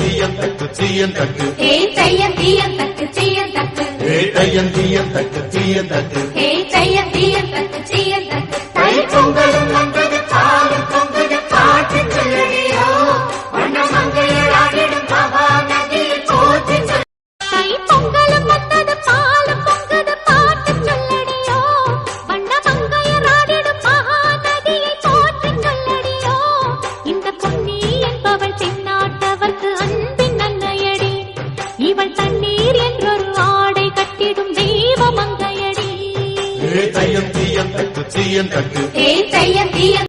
தீயந்தக்கு தீயந்தக்கு ஏ தையன் தீயந்தக்கு தீயந்தக்கு ஏ தையன் தீயந்தக்கு தீயந்தக்கு ஏ தையன் தீயந்தக்கு தீயந்தக்கு இவள் தண்ணீர் என்றொரு ஆடை கட்டிடும் தெய்வ மங்கையடி தையம் தீயம் தட்டு தீயம் தட்டு. ஏ தையம் தீயம்